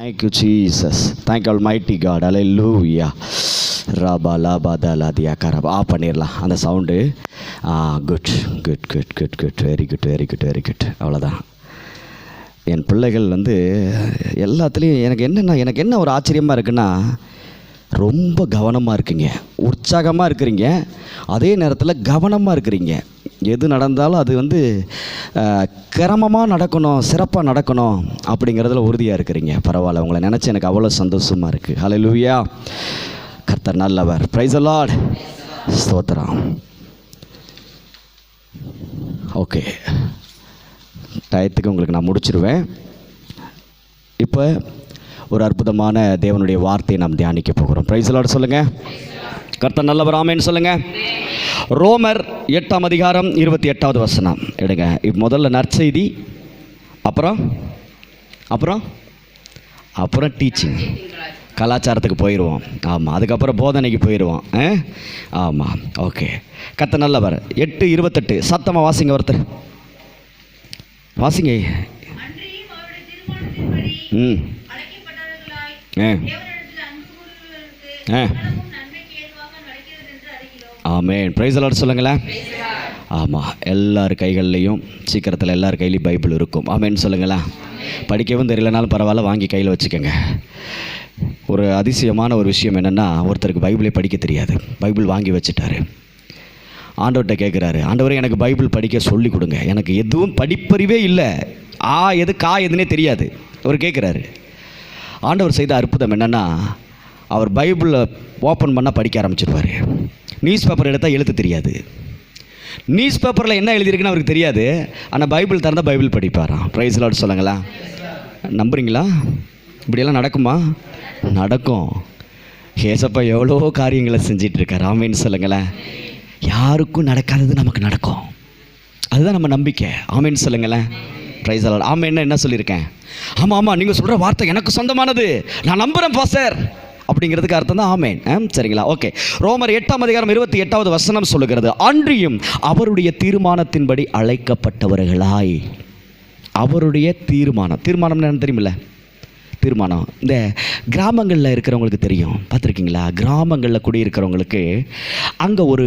Thank you Jesus thank you mighty God hallelujah Rafah lava தலா தியா கரபா ஆ பண்ணிடலாம். அந்த சவுண்டு ஆ good good good good good very good very good very good அவ்வளோதான் என் பிள்ளைகள் வந்து எல்லாத்துலேயும் எனக்கு என்னென்ன எனக்கு என்ன ஒரு ஆச்சரியமாக இருக்குன்னா ரொம்ப கவனமாக இருக்குங்க. உற்சாகமாக இருக்கிறீங்க. அதே நேரத்தில் கவனமாக இருக்கிறீங்க. எது நடந்தாலும் அது வந்து கிரமமாக நடக்கணும் சிறப்பாக நடக்கணும் அப்படிங்கிறதுல உறுதியாக இருக்கிறீங்க. பரவாயில்ல உங்களை நினச்சி எனக்கு அவ்வளோ சந்தோஷமாக இருக்குது ஹலோ லூவியா கர்த்தர் நல்லவர். ப்ரைஸ் அலாட் ஸ்தோத்திரம். ஓகே டயத்துக்கு உங்களுக்கு நான் முடிச்சிருவேன். இப்போ ஒரு அற்புதமான தேவனுடைய வார்த்தையை நாம் தியானிக்க போகிறோம். ப்ரைஸ் அலாட் சொல்லுங்கள் கர்த்தர் நல்லவர் ஆமேன்னு சொல்லுங்கள் ரோமர் எட்டாம் அதிகாரம் இருபத்தி எட்டாவது வசனம். எடுங்க. இப்போ முதல்ல நற்செய்தி அப்புறம் அப்புறம் அப்புறம் டீச்சிங் கலாச்சாரத்துக்கு போயிடுவோம் ஆமாம் அதுக்கப்புறம் போதனைக்கு போயிடுவோம் ஆமாம் ஓகே கத்த நல்லவர். எட்டு இருபத்தெட்டு. சத்தமாக வாசிங்க ஒருத்தர். வாசிங்க. ம். ஆ. ஆ. ஆமேன். ப்ரைஸ் அலாட் சொல்லுங்களேன். ஆமாம் எல்லார் கைகள்லேயும் சீக்கிரத்தில் எல்லார் கையிலையும் பைபிள் இருக்கும். ஆமேன்னு சொல்லுங்களேன். படிக்கவும் தெரியலனாலும் பரவாயில்ல வாங்கி கையில் வச்சுக்கோங்க. ஒரு அதிசயமான ஒரு விஷயம் என்னென்னா ஒருத்தருக்கு பைபிளே படிக்க தெரியாது. பைபிள் வாங்கி வச்சுட்டாரு. ஆண்டவர்கிட்ட கேட்குறாரு ஆண்டவர் எனக்கு பைபிள் படிக்க சொல்லி கொடுங்க. எனக்கு எதுவும் படிப்பறிவே இல்லை. ஆ எது கா எதுனே தெரியாது. அவர் கேட்குறாரு ஆண்டவர் செய்த அற்புதம் என்னென்னா அவர் பைபிளை ஓப்பன் பண்ணால் படிக்க ஆரம்பிச்சிருப்பார். நியூஸ் பேப்பர் எடுத்தால் எழுத்து தெரியாது. நியூஸ் பேப்பரில் என்ன எழுதியிருக்குன்னு அவருக்கு தெரியாது. ஆனால் பைபிள் திறந்தால் பைபிள் படிப்பாராம். ப்ரைஸ் லாட் சொல்லுங்களா? நம்புறீங்களா? இப்படியெல்லாம் நடக்குமா? நடக்கும். ஏசப்பா எவ்வளோ காரியங்களை செஞ்சிட்ருக்கார். ஆமேன்னு சொல்லுங்களேன். யாருக்கும் நடக்காதது நமக்கு நடக்கும். அதுதான் நம்ம நம்பிக்கை. ஆமேன்னு சொல்லுங்களேன். ப்ரைஸ் அலாட் ஆமேன்னு என்ன சொல்லியிருக்கேன்? ஆமாம் ஆமாம் நீங்கள் சொல்கிற வார்த்தை எனக்கு சொந்தமானது. நான் நம்புகிறேன் பாசர் அப்படிங்கிறதுக்கு அர்த்தம் தான் ஆமேன். சரிங்களா? ஓகே ரோமர் எட்டாம் அதிகாரம் இருபத்தி எட்டாவது வசனம் சொல்லுகிறது அன்றியும் அவருடைய தீர்மானத்தின்படி அழைக்கப்பட்டவர்களாய். அவருடைய தீர்மானம். தீர்மானம் என்னன்னு தெரியுமில்ல? தீர்மானம். இந்த கிராமங்களில் இருக்கிறவங்களுக்கு தெரியும். பார்த்துருக்கீங்களா? கிராமங்களில் குடியிருக்கிறவங்களுக்கு அங்கே ஒரு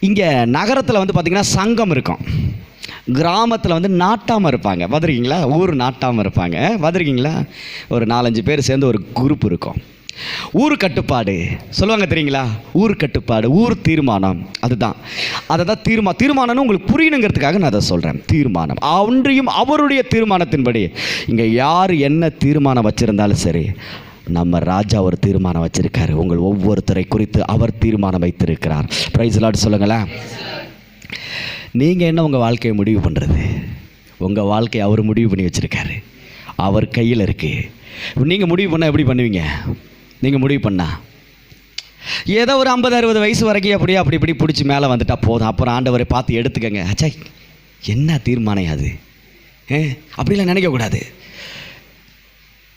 இங்கே நகரத்தில் வந்து பார்த்திங்கன்னா சங்கம் இருக்கும். கிராமத்தில் வந்து நாட்டாமல் இருப்பாங்க. பார்த்துருக்கீங்களா? ஊர் நாட்டாமல் இருப்பாங்க. பார்த்துருக்கீங்களா? ஒரு நாலஞ்சு பேர் சேர்ந்து ஒரு குரூப் இருக்கும். ஊர் கட்டுப்பாடு. சொல்லுவாங்க தெரியுங்களா? ஊர் கட்டுப்பாடு ஊர் தீர்மானம். அதுதான். அதை தான் தீர்மா தீர்மானம்னு உங்களுக்கு புரியணுங்கிறதுக்காக நான் அதை சொல்கிறேன் தீர்மானம். ஒன்றியும் அவருடைய தீர்மானத்தின்படி. இங்கே யார் என்ன தீர்மானம் வச்சுருந்தாலும் சரி நம்ம ராஜா ஒரு தீர்மானம் வச்சிருக்காரு. உங்கள் ஒவ்வொருத்தரை குறித்து அவர் தீர்மானம் வைத்திருக்கிறார். ப்ரைஸ் லாட் சொல்லுங்களேன். நீங்கள் என்ன உங்கள் வாழ்க்கையை முடிவு பண்ணுறது உங்கள் வாழ்க்கையை அவர் முடிவு பண்ணி வச்சுருக்காரு. அவர் கையில் இருக்குது நீங்கள் முடிவு பண்ணால் எப்படி பண்ணுவீங்க? நீங்கள் முடிவு பண்ணா. ஏதோ ஒரு ஐம்பது அறுபது வயசு வரைக்கும் அப்படியே அப்படி இப்படி பிடிச்சி மேலே வந்துட்டா போதும். அப்புறம் ஆண்டவரை பார்த்து எடுத்துக்கங்க. அச்சை என்ன தீர்மானம் அது? ஏ அப்படிலாம் நினைக்கக்கூடாது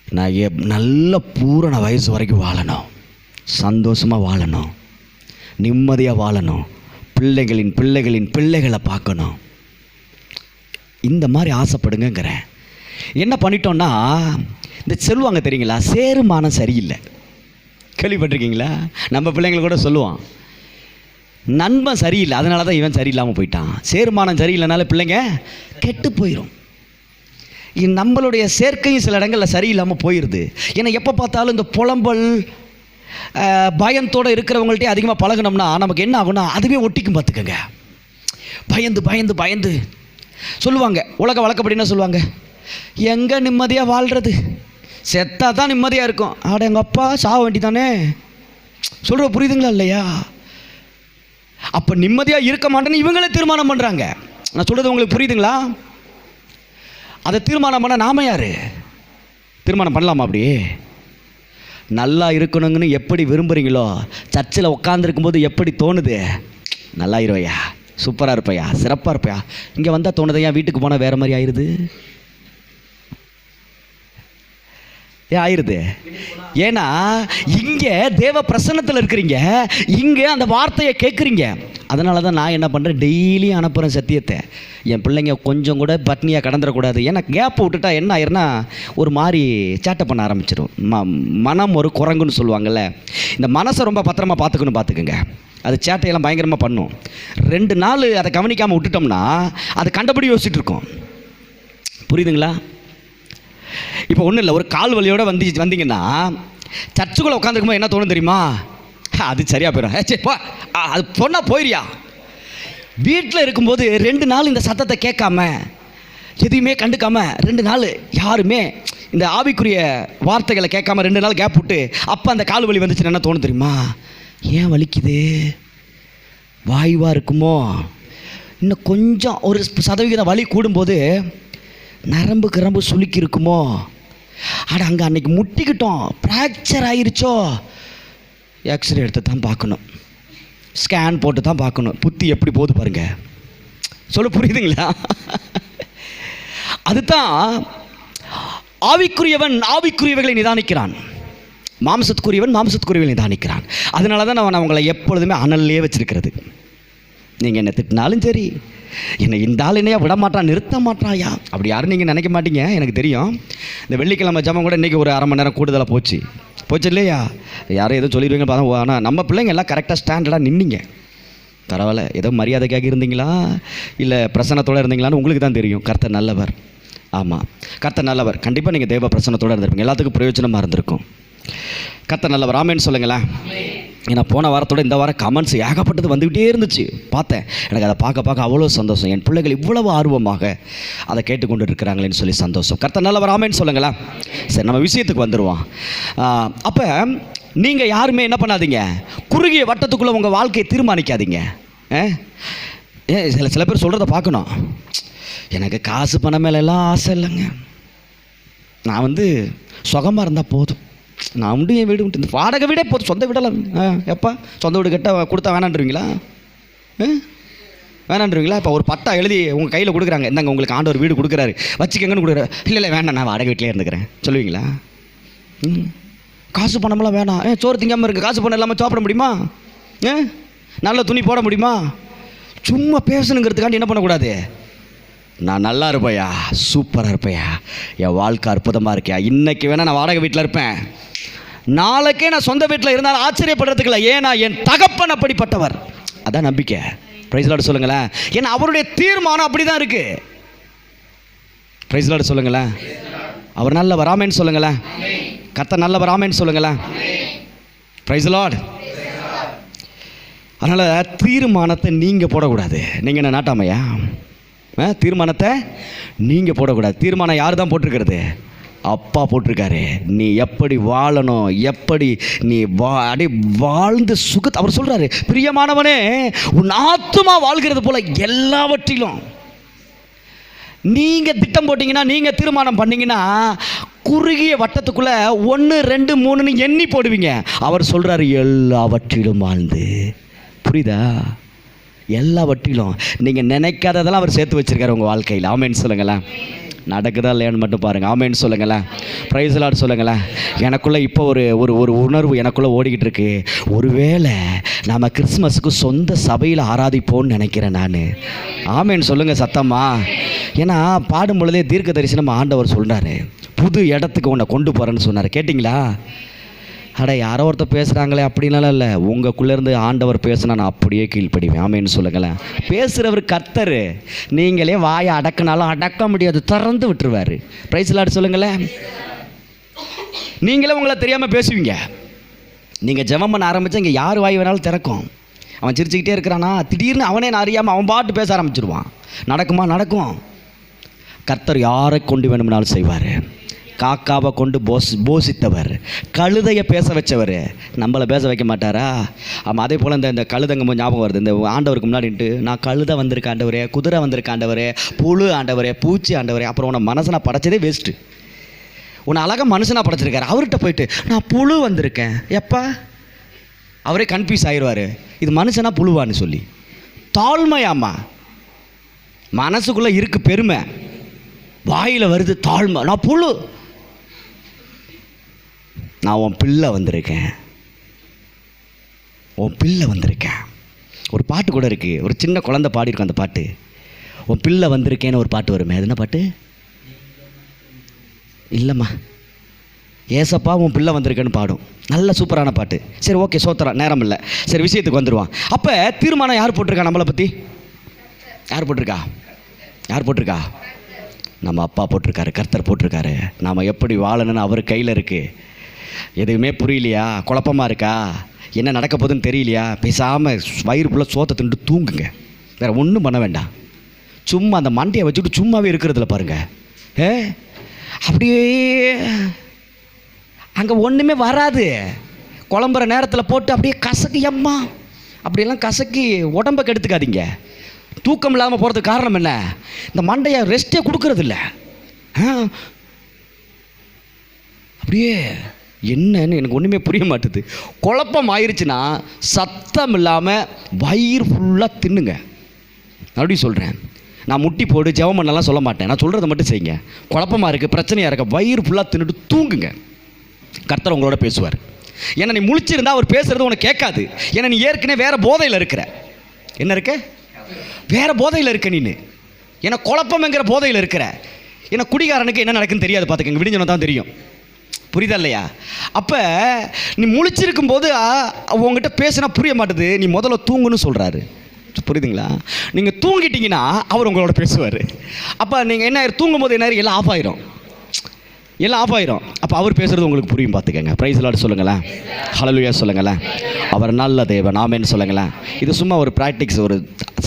நான் எப் நல்ல பூரண வயசு வரைக்கும் வாழணும். சந்தோஷமாக வாழணும். நிம்மதியாக வாழணும். பிள்ளைகளின் பிள்ளைகளின் பிள்ளைகளை பார்க்கணும். இந்த மாதிரி ஆசைப்படுங்கங்கிறேன். என்ன பண்ணிட்டோன்னா இந்த செல்வாங்க தெரியுங்களா? சேருமானம் சரியில்லை. கேள்விப்பட்டிருக்கீங்களா? நம்ம பிள்ளைங்களை கூட சொல்லுவான். நண்பன் சரியில்லை அதனால தான் இவன் சரியில்லாமல் போயிட்டான். சேர்மானம் சரியில்லைனால பிள்ளைங்க கெட்டு போயிடும் நம்மளுடைய சேர்க்கையும் சில இடங்களில் சரியில்லாமல் போயிடுது ஏன்னா எப்போ பார்த்தாலும் இந்த புலம்பல் பயத்தோடு இருக்கிறவங்கள்ட்டே அதிகமாக பழகினோம்னா நமக்கு என்ன ஆகும்னா அதுவே ஒட்டிக்கும் பார்த்துக்கோங்க. பயந்து பயந்து பயந்து. சொல்லுவாங்க உலக வழக்கப்படின்னா சொல்லுவாங்க? எங்கே நிம்மதியாக வாழ்கிறது செத்தா தான் நிம்மதியாக இருக்கும். ஆட எங்கள் அப்பா சாக வேண்டி தானே சொல்கிற புரியுதுங்களா இல்லையா? அப்போ நிம்மதியாக இருக்க மாட்டேன்னு இவங்களே தீர்மானம் பண்ணுறாங்க நான் சொல்கிறது உங்களுக்கு புரியுதுங்களா? அதை தீர்மானம் பண்ண நாம யார்? தீர்மானம் பண்ணலாமா அப்படி? நல்லா இருக்கணுங்கன்னு எப்படி விரும்புகிறீங்களோ சர்ச்சில் உட்காந்துருக்கும்போது எப்படி தோணுது? நல்லா இருவையா சூப்பராக இருப்பையா? சிறப்பாக இருப்பையா? இங்கே வந்தால் தோணுதையா வீட்டுக்கு போனால் வேறு மாதிரி ஆயிடுது ஏன் ஆயிருது. ஏன்னா இங்கே தேவ பிரசன்னத்தில் இருக்கிறீங்க. இங்கே அந்த வார்த்தையை கேட்குறீங்க. அதனால தான் நான் என்ன பண்ணுறேன் டெய்லியும் அனுப்புகிறேன் சத்தியத்தை. என் பிள்ளைங்க கொஞ்சம் கூட பட்னியாக கடந்துடக்கூடாது. ஏன்னா கேப் விட்டுட்டா என்ன ஆயிருன்னா ஒரு மாதிரி சேட்டை பண்ண ஆரம்பிச்சிடும் ம மனம் ஒரு குரங்குன்னு சொல்லுவாங்கள்ல இந்த மனசை ரொம்ப பத்திரமா பார்த்துக்கணும் பார்த்துக்குங்க. அது சேட்டையெல்லாம் பயங்கரமாக பண்ணும். ரெண்டு நாள் அதை கவனிக்காமல் விட்டுட்டோம்னா அது கண்டபடி யோசிச்சுட்டு இருக்கோம். புரியுதுங்களா? இப்போ ஒன்றும் இல்லை ஒரு கால் வலியோட வந்து வந்தீங்கன்னா சர்ச்சுக்குள்ளே உட்காந்துருக்கும்போது என்ன தோணும் தெரியுமா? "ஹா, அது சரியாக போயிடும் ஏ போ. ஆ, அது சொன்னால் போயிரியா? வீட்டில் இருக்கும்போது ரெண்டு நாள் இந்த சத்தத்தை கேட்காம எதையுமே கண்டுக்காம ரெண்டு நாள் யாருமே இந்த ஆவிக்குரிய வார்த்தைகளை கேட்காம ரெண்டு நாள் கேப் விட்டு அப்போ அந்த கால் வலி வந்துச்சுன்னா என்ன தோணும் தெரியுமா? ஏன் வலிக்குது? வாய்வாக இருக்குமோ? இன்னும் கொஞ்சம் ஒரு சதவிகிதம் வலி கூடும்போது நரம்பு கிரம்பு சுளுக்கி இருக்குமோ அட அங்கே அன்னைக்கு முட்டிக்கிட்டோம். ஃப்ராக்சர் ஆயிருச்சோ? எக்ஸ்ரே எடுத்து தான் பார்க்கணும். ஸ்கேன் போட்டு தான் பார்க்கணும். புத்தி எப்படி போகுது பாருங்க. சொல்ல புரியுதுங்களா? அதுதான் ஆவிக்குரியவன் ஆவிக்குரியவைகளை நிதானிக்கிறான். மாம்சத்துக்குரியவன் மாம்சத்துக்குரியவனை நிதானிக்கிறான். அதனால தான் நான் அவங்களை எப்பொழுதுமே அனல்லே வச்சிருக்கிறது. நீங்கள் என்ன திட்டினாலும் சரி. என்னை இந்த ஆள் என்னையா விட மாட்டான் நிறுத்த மாட்டாயா? அப்படி யாரும் நீங்கள் நினைக்க மாட்டீங்க எனக்கு தெரியும். இந்த வெள்ளிக்கிழமை ஜமம் கூட இன்றைக்கி ஒரு அரை மணி நேரம் கூடுதலாக போச்சு. போச்சு இல்லையா? யாரும் எதுவும் சொல்லிடுவீங்க பார்த்தா ஆனால் நம்ம பிள்ளைங்க எல்லாம் கரெக்டாக ஸ்டாண்டர்டாக நின்னீங்க. பரவாயில்ல ஏதோ மரியாதைக்காக இருந்தீங்களா? இல்லை பிரசன்னத்தோடு இருந்தீங்களான்னு உங்களுக்கு தான் தெரியும். கர்த்தர் நல்லவர். ஆமாம் கர்த்தர் நல்லவர். கண்டிப்பாக நீங்கள் தேவ பிரசனத்தோடு இருந்திருப்பீங்க. எல்லாத்துக்கும் பிரயோஜனமாக இருந்திருக்கும். கர்த்தர் நல்லவர். ஆமேன்னு சொல்லுங்களேன். ஏன்னா போன வாரத்தோட இந்த வாரம் கமெண்ட்ஸ் ஏகப்பட்டது வந்துக்கிட்டே இருந்துச்சு. பார்த்தேன். எனக்கு அதை பார்க்க பார்க்க அவ்வளோ சந்தோஷம். என் பிள்ளைகள் இவ்வளவு ஆர்வமாக அதை கேட்டுக்கொண்டு இருக்கிறாங்களேன்னு சொல்லி சந்தோஷம். கர்த்த நல்லவர் ஆமேன்னு சொல்லுங்களேன். சரி நம்ம விஷயத்துக்கு வந்துடுவோம் அப்போ நீங்கள் யாருமே என்ன பண்ணாதீங்க. குறுகிய வட்டத்துக்குள்ளே உங்கள் வாழ்க்கையை தீர்மானிக்காதீங்க. ஆ? ஏ சில சில பேர் சொல்கிறத பார்க்கணும். எனக்கு காசு பணம் மேலெல்லாம் ஆசை இல்லைங்க. நான் வந்து சுகமாக இருந்தால் போதும். நான் உண்டு என் வீடு உண்டு. இந்த வாடகை வீடே போதும் சொந்த வீடெல்லாம். ஆ எப்பா சொந்த வீடு கட்ட கொடுத்தா வேணான்றீங்களா? வேணான்றீங்களா? இப்போ ஒரு பட்டா எழுதி உங்கள் கையில் கொடுக்குறாங்க. இந்தாங்க உங்களுக்கு ஆண்டவர் வீடு கொடுக்குறாரு. வச்சுக்கங்கன்னு கொடுக்குறாரு. இல்லை இல்லை வேண்டாம் நான் வாடகை வீட்டிலே இருந்துக்கிறேன். சொல்லுவீங்களா? ம். காசு பணமெல்லாம் வேணாம். ஏ சோறு திங்காமல் இருக்குது காசு பணம் இல்லாமல் சாப்பிட முடியுமா? ஏ நல்ல துணி போட முடியுமா? சும்மா பேசணுங்கிறதுக்காண்டி என்ன பண்ணக்கூடாது? நான் நல்லா இருப்பையா சூப்பராக இருப்பையா என் வாழ்க்கை அற்புதமாக இருக்கியா? இன்றைக்கி வேணால் நான் வாடகை வீட்டில் இருப்பேன். நாளைக்கே நான் சொந்த வீட்டில் இருந்தாலும் ஆச்சரியப்படுறதுக்கு இல்லை. ஏன்னா என் தகப்பன் அப்படிப்பட்டவர். அதான் நம்பிக்கை. ப்ரைஸ் லாட் சொல்லுங்களேன். ஏன்னா அவருடைய தீர்மானம் அப்படி தான் இருக்குது ப்ரைஸ் லாட் சொல்லுங்களேன். அவர் நல்ல வராமேன்னு சொல்லுங்களேன். கத்த நல்ல வராமேன்னு சொல்லுங்களேன். ப்ரைஸ் லார்ட் அதனால் தீர்மானத்தை நீங்கள் போடக்கூடாது. நீங்கள் என்ன நாட்டாமையா? தீர்மானத்தை நீங்கள் போடக்கூடாது. தீர்மானம் யார் தான் போட்டிருக்கிறது? அப்பா போட்டிருக்காரு. நீ எப்படி வாழணும்? எப்படி நீ வா அடி வாழ்ந்து சுகத் அவர் சொல்கிறாரு பிரியமானவனே உன் ஆத்துமா வாழ்கிறது போல் எல்லாவற்றிலும் நீங்கள் திட்டம் போட்டிங்கன்னா நீங்கள் தீர்மானம் பண்ணீங்கன்னா குறுகிய வட்டத்துக்குள்ளே ஒன்று ரெண்டு மூணுன்னு எண்ணி போடுவீங்க. அவர் சொல்கிறாரு எல்லாவற்றிலும் வாழ்ந்து. புரியுதா? எல்லாவற்றிலும் நீங்கள் நினைக்காததெல்லாம் அவர் சேர்த்து வச்சிருக்காரு உங்கள் வாழ்க்கையில். ஆமேன்னு சொல்லுங்களேன். நடக்குதா இல்லையான்னு மட்டும் பாருங்கள் ஆமேன்னு சொல்லுங்களேன். ப்ரைஸ் லாட் சொல்லுங்களேன். எனக்குள்ளே இப்போ ஒரு ஒரு ஒரு உணர்வு எனக்குள்ளே ஓடிக்கிட்டு இருக்கு. ஒருவேளை நம்ம கிறிஸ்மஸுக்கு சொந்த சபையில் ஆராதிப்போன்னு நினைக்கிறேன் நான். ஆமேன்னு சொல்லுங்கள் சத்தம்மா. ஏன்னா பாடும் பொழுதே தீர்க்க தரிசனம் ஆண்டவர் சொல்கிறாரு புது இடத்துக்கு உன்னை கொண்டு போகிறேன்னு சொன்னார். கேட்டிங்களா? அட யாரோ ஒருத்தர் பேசுகிறாங்களே அப்படின்னால இல்லை. உங்களுக்குள்ளேருந்து ஆண்டவர் பேசுனா நான் அப்படியே கீழ்ப்படிவேன். ஆமேன்னு சொல்லுங்களேன். பேசுகிறவர் கர்த்தர். நீங்களே வாயை அடக்கினாலும் அடக்க முடியாது திறந்து விட்டுருவார். ப்ரைஸ் லாட் சொல்லுங்களேன். நீங்களே உங்களை தெரியாமல் பேசுவீங்க. நீங்கள் ஜெபம் பண்ண ஆரம்பித்தா இங்கே யார் வாய் வேணாலும் திறக்கும். அவன் சிரிச்சுக்கிட்டே இருக்கிறானா? திடீர்னு அவனே நான் அறியாமல் அவன் பாட்டு பேச ஆரம்பிச்சிருவான். நடக்குமா? நடக்கும். கர்த்தர் யாரை கொண்டு வேணும்னாலும் செய்வார். காக்காவை கொண்டு போஸ் போசித்தவர் கழுதையை பேச வச்சவர். நம்மளை பேச வைக்க மாட்டாரா? ஆமாம் அதே போல் இந்த இந்த கழுதைங்க ஞாபகம் வருது. இந்த ஆண்டவருக்கு முன்னாடின்ட்டு நான் கழுதை வந்திருக்க ஆண்டவரே குதிரை வந்திருக்க ஆண்டவரே புழு ஆண்டவரே பூச்சி ஆண்டவரே அப்புறம் உன்னை மனசை நான் படைச்சதே வேஸ்ட்டு உன்னை அழகாக மனுஷனாக படைச்சிருக்காரு. அவர்கிட்ட போயிட்டு நான் புழு வந்திருக்கேன். எப்பா? அவரே கன்ஃபியூஸ் ஆயிடுவார் இது மனுஷனா புழுவான்னு சொல்லி. தாழ்மையாம்மா. மனசுக்குள்ளே இருக்குது பெருமை. வாயில் வருது தாழ்மை. நான் புழு. நான் உன் பிள்ளை வந்திருக்கேன். உன் பிள்ளை வந்திருக்கேன். ஒரு பாட்டு கூட இருக்குது ஒரு சின்ன குழந்தை பாடியிருக்கோம் அந்த பாட்டு. உன் பிள்ளை வந்திருக்கேன்னு ஒரு பாட்டு வருமே. அது என்ன பாட்டு? இல்லைம்மா. ஏசப்பா உன் பிள்ளை வந்திருக்கேன்னு பாடும். நல்ல சூப்பரான பாட்டு. சரி ஓகே சோத்துறான் நேரம் இல்லை சரி விஷயத்துக்கு வந்துடுவான் அப்போ தீர்மானம் யார் போட்டிருக்கா நம்மளை பற்றி யார் போட்டிருக்கா? யார் போட்டிருக்கா? நம்ம அப்பா போட்டிருக்காரு கர்த்தர் போட்டிருக்காரு. நாம் எப்படி வாழணும்னு அவர் கையில் இருக்குது எதுவுமே புரியலையா? குழப்பமா இருக்கா? என்ன நடக்க போகுதுன்னு தெரியலையா? பேசாமல் வயிறு ஃபுல்லாக சோத்தை தின்ட்டு தூங்குங்க. வேறு ஒன்றும் பண்ண வேண்டாம். சும்மா அந்த மண்டையை வச்சுட்டு சும்மாவே இருக்கிறதுல பாருங்கள் ஏ அப்படியே அங்கே ஒன்றுமே வராது. குழம்புற நேரத்தில் போட்டு அப்படியே கசக்கு அம்மா. அப்படியெல்லாம் கசக்கி உடம்ப கெடுத்துக்காதீங்க. தூக்கம் இல்லாமல் போகிறதுக்கு காரணம் என்ன? இந்த மண்டையை ரெஸ்ட்டே கொடுக்கறதில்ல. ஆ? அப்படியே என்னன்னு எனக்கு ஒன்றுமே புரிய மாட்டுது. குழப்பம் ஆயிடுச்சுன்னா சத்தம் இல்லாமல் வயிறு ஃபுல்லாக தின்னுங்க. அப்படி சொல்கிறேன் நான் முட்டி போடு ஜெபம் பண்ணலாம் சொல்ல மாட்டேன். நான் சொல்கிறத மட்டும் செய்யுங்க. குழப்பமாக இருக்குது பிரச்சனையாக இருக்க. வயிறு ஃபுல்லாக தின்னுட்டு தூங்குங்க. கர்த்தர் உங்களோட பேசுவார். ஏன்னா நீ முழிச்சிருந்தா அவர் பேசுறது உனக்கு கேட்காது. ஏன்னா நீ ஏற்கனவே வேற போதையில் இருக்கிற. என்ன இருக்க? வேற போதையில் இருக்க நீனு. ஏன்னா குழப்பம்ங்கிற போதையில் இருக்கிற. ஏன்னா குடிகாரனுக்கு என்ன நடக்குன்னு தெரியாது பார்த்துக்கங்க விடிஞ்சவன தான் தெரியும். புரியுதா இல்லையா? அப்போ நீ முழிச்சிருக்கும் போது உங்ககிட்ட பேசினா புரிய மாட்டேது. நீ முதல்ல தூங்குன்னு சொல்கிறாரு புரியுதுங்களா? நீங்கள் தூங்கிட்டீங்கன்னா அவர் உங்களோட பேசுவார். அப்போ நீங்கள் என்ன ஆயிரும்? தூங்கும்போது என்ன ஆயிரும்? எல்லாம் ஆஃப் ஆயிரும். எல்லாம் ஆஃப் ஆயிரும். அப்போ அவர் பேசுறது உங்களுக்கு புரியும் பார்த்துக்கங்க. ப்ரைஸ் லாட் சொல்லுங்களேன். ஹலலுயா சொல்லுங்களேன். அவர் நல்ல தேவன். ஆமேன்னு சொல்லுங்களேன். இது சும்மா ஒரு ப்ராக்டிக்ஸ் ஒரு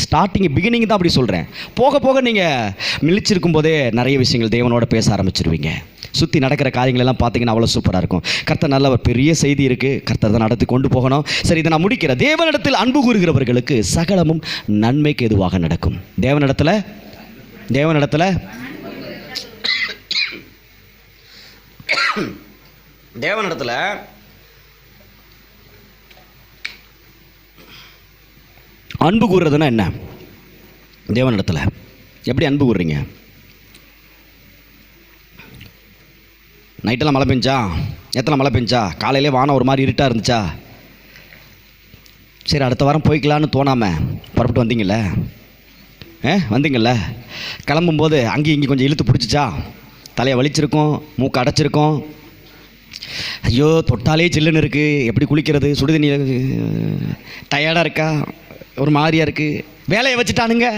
ஸ்டார்டிங் பிகினிங் தான் அப்படி சொல்கிறேன் போக போக நீங்கள் மிளிச்சிருக்கும் போதே நிறைய விஷயங்கள் தேவனோட பேச ஆரம்பிச்சிருவீங்க. சுற்றி நடக்கிற காரியங்களெல்லாம் பார்த்தீங்கன்னா அவ்வளோ சூப்பராக இருக்கும். கர்த்தர் நல்ல ஒரு பெரிய செய்தி இருக்குது கர்த்தர் தான் நடத்தி கொண்டு போகணும். சரி இதை நான் முடிக்கிறேன். தேவனிடத்தில் அன்பு கூறுகிறவர்களுக்கு சகலமும் நன்மைக்கு எதுவாக நடக்கும்? தேவனிடத்தில்? தேவனிடத்தில்? தேவனிடத்தில்? அன்பு கூறுறதுன்னா என்ன? தேவனிடத்தில். எப்படி அன்பு கூறுறீங்க? நைட்டெல்லாம் மழை பெஞ்சா? எத்தனை மழை பெஞ்சா? காலையிலே வானம் ஒரு மாதிரி இருட்டாக இருந்துச்சா? சரி அடுத்த வாரம் போய்க்கலான்னு தோணாமல் புறப்பட்டு வந்தீங்கல்ல? ஏ வந்தீங்கள கிளம்பும்போது அங்கேயும் இங்கே கொஞ்சம் இழுத்து பிடிச்சிச்சா? தலையை வலிச்சிருக்கும் மூக்கு அடைச்சிருக்கும். ஐயோ தொட்டாலே சில்லுன்னு இருக்குது எப்படி குளிக்கிறது? சுடுதண்ணி டயர்டாக இருக்கா? ஒரு மாதிரியாக இருக்குது வேலையை வச்சுட்டானுங்க.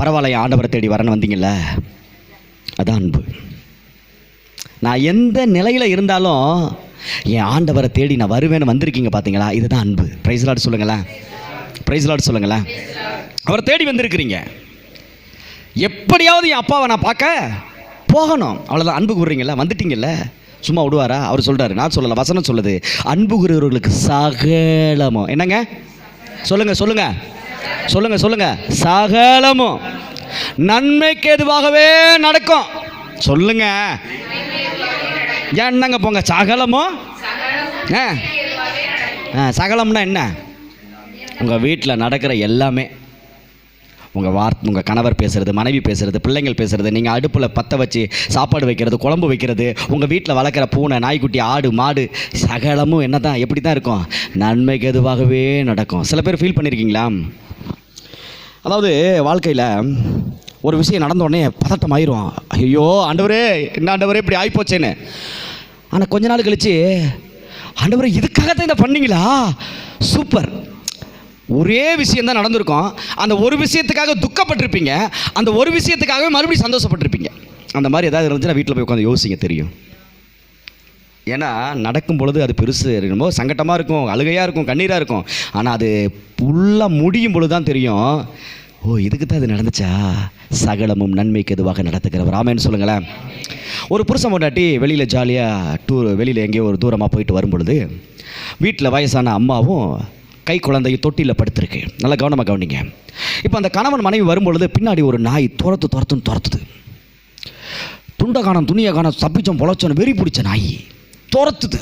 பரவாயில்ல ஆண்டவரை தேடி வரேன்னு வந்தீங்கள்ல அதான் அன்பு. நான் எந்த நிலையில் இருந்தாலும் என் ஆண்டவரை தேடி நான் வருவேன்னு வந்திருக்கீங்க பார்த்தீங்களா இதுதான் அன்பு. ப்ரைஸ் லாட் சொல்லுங்களேன். ப்ரைஸ் லாட் சொல்லுங்களேன். அவரை தேடி வந்திருக்கிறீங்க. எப்படியாவது என் அப்பாவை நான் பார்க்க போகணும். அவ்வளோதான் அன்பு கூறுறீங்கல்ல? வந்துட்டீங்கல்ல? சும்மா விடுவாரா? அவர் சொல்கிறாரு நான் சொல்லலை. வசனம் சொல்லுது. அன்பு கூறுகிறவர்களுக்கு சகலமோ என்னங்க? சொல்லுங்கள் சொல்லுங்கள் சொல்லுங்கள் சொல்லுங்கள் சகலமும். நன்மைக்கு எதுவாகவே நடக்கும். சொல்லுங்கள் என்னங்க போங்க சகலமோ? ஆ. ஆ சகலம்னா என்ன? உங்கள் வீட்டில் நடக்கிற எல்லாமே உங்கள் வார்த்தை உங்கள் கணவர் பேசுகிறது மனைவி பேசுகிறது பிள்ளைங்கள் பேசுகிறது நீங்கள் அடுப்பில் பற்ற வச்சு சாப்பாடு வைக்கிறது குழம்பு வைக்கிறது உங்கள் வீட்டில் வளர்க்குற பூனை நாய்க்குட்டி ஆடு மாடு சகலமும் என்ன தான் எப்படி தான் இருக்கும்? நன்மைக்கு எதுவாகவே நடக்கும். சில பேர் ஃபீல் பண்ணியிருக்கீங்களா அதாவது வாழ்க்கையில் ஒரு விஷயம் நடந்த உடனே பதட்டம் ஆயிரும். ஐயோ ஆண்டவரே என்ன ஆண்டவரே இப்படி ஆகிப்போச்சேன்னு ஆனால் கொஞ்ச நாள் கழிச்சு ஆண்டவரே இதுக்காகத்தான் இதை பண்ணீங்களா? சூப்பர். ஒரே விஷயம் தான் நடந்திருக்கும். அந்த ஒரு விஷயத்துக்காக துக்கப்பட்டிருப்பீங்க. அந்த ஒரு விஷயத்துக்காகவே மறுபடியும் சந்தோஷப்பட்டிருப்பீங்க. அந்த மாதிரி ஏதாவது இருந்துச்சுன்னா வீட்டில் போய் உட்காந்து யோசிங்க தெரியும். ஏன்னா நடக்கும் பொழுது அது பெருசு ரொம்ப சங்கட்டமாக இருக்கும் அழுகையாக இருக்கும் கண்ணீராக இருக்கும். ஆனால் அது ஃபுல்லாக முடியும் பொழுது தான் தெரியும். ஓ இதுக்கு தான் இது நடந்துச்சா? சகலமும் நன்மைக்கு எதுவாக நடத்துகிறவர். ஆமேன்னு சொல்லுங்களேன். ஒரு புருஷன் பொண்டாட்டி வெளியில் ஜாலியாக டூர் வெளியில் எங்கேயோ ஒரு தூரமாக போயிட்டு வரும்பொழுது வீட்டில் வயசான அம்மாவும் கை குழந்தை தொட்டியில் படுத்திருக்கு. நல்லா கவனமாக கவனிங்க. இப்போ அந்த கணவன் மனைவி வரும்பொழுது பின்னாடி ஒரு நாய் துரத்து துரத்துன்னு துரத்துது. துண்டை காணம் துணியை காணம் சப்பிச்சம் பொழைச்சோம் வெறி பிடிச்ச நாய் துரத்துது.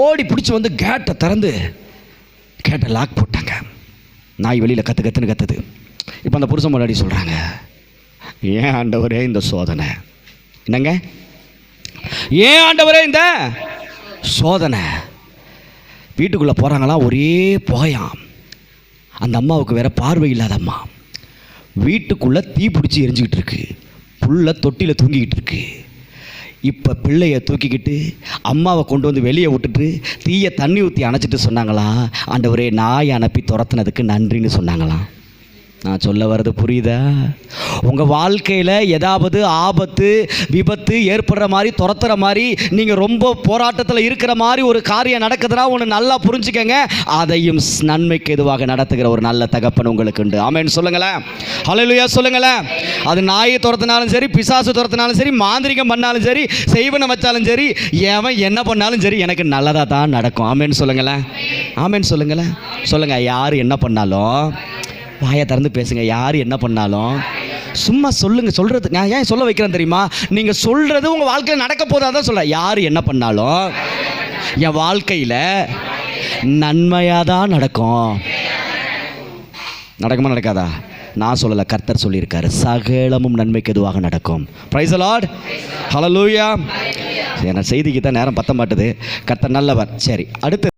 ஓடி பிடிச்சி வந்து கேட்டை திறந்து கேட்டை லாக் போட்டாங்க. நாய் வெளியில் கற்று கத்துன்னு கத்துது. இப்போ அந்த புருஷன் முன்னாடி சொல்கிறாங்க ஏன் ஆண்டவரே இந்த சோதனை? என்னங்க? ஏன் ஆண்டவரே இந்த சோதனை? வீட்டுக்குள்ளே போகிறாங்களாம் ஒரே போயாம். அந்த அம்மாவுக்கு வேறு பார்வை இல்லாத அம்மா. வீட்டுக்குள்ளே தீ பிடிச்சி எரிஞ்சிக்கிட்டு இருக்கு. புல்ல தொட்டியில் தூங்கிக்கிட்டு இருக்குது இப்போ பிள்ளைய தூக்கிக்கிட்டு அம்மாவை கொண்டு வந்து வெளியே விட்டுட்டு தீயை தண்ணி ஊற்றி அணைச்சிட்டு சொன்னாங்களாம். ஆண்டவரே நாய் அனுப்பி துரத்துனதுக்கு நன்றின்னு சொன்னாங்களாம். நான் சொல்ல வர்றது புரியுதா? உங்கள் வாழ்க்கையில் ஏதாவது ஆபத்து விபத்து ஏற்படுற மாதிரி துரத்துற மாதிரி நீங்கள் ரொம்ப போராட்டத்தில் இருக்கிற மாதிரி ஒரு காரியம் நடக்குதுன்னா ஒன்று நல்லா புரிஞ்சுக்கங்க. அதையும் நன்மைக்கு எதுவாக நடத்துகிற ஒரு நல்ல தகப்பன் உங்களுக்கு உண்டு. ஆமேன்னு சொல்லுங்களேன். ஹalleluya சொல்லுங்களேன். அது நாயை துரத்தினாலும் சரி பிசாசு துரத்தினாலும் சரி மாந்திரிகம் பண்ணாலும் சரி செய்வனை வச்சாலும் சரி எவன் என்ன பண்ணாலும் சரி எனக்கு நல்லதாக தான் நடக்கும். ஆமேன்னு சொல்லுங்களேன். ஆமேன்னு சொல்லுங்களேன். சொல்லுங்கள் யார் என்ன பண்ணாலும் வாயை திறந்து பேசுங்க. யார் என்ன பண்ணாலும் சும்மா சொல்லுங்க. சொல்றது நான் ஏன் சொல்ல வைக்கிறேன் தெரியுமா? நீங்க சொல்றது உங்க வாழ்க்கையில் நடக்க போதாதான் சொல்ல யார் என்ன பண்ணாலும் என் வாழ்க்கையில் நன்மையாக தான் நடக்கும். நடக்குமா நடக்காதா? நான் சொல்லலை கர்த்தர் சொல்லியிருக்காரு. சகலமும் நன்மைக்கு எதுவாக நடக்கும். ப்ரைஸ் அலாட் ஹலோ லூயா நான் செய்திக்கு தான் நேரம் பத்த மாட்டுது கர்த்தர் நல்லவர். சரி அடுத்து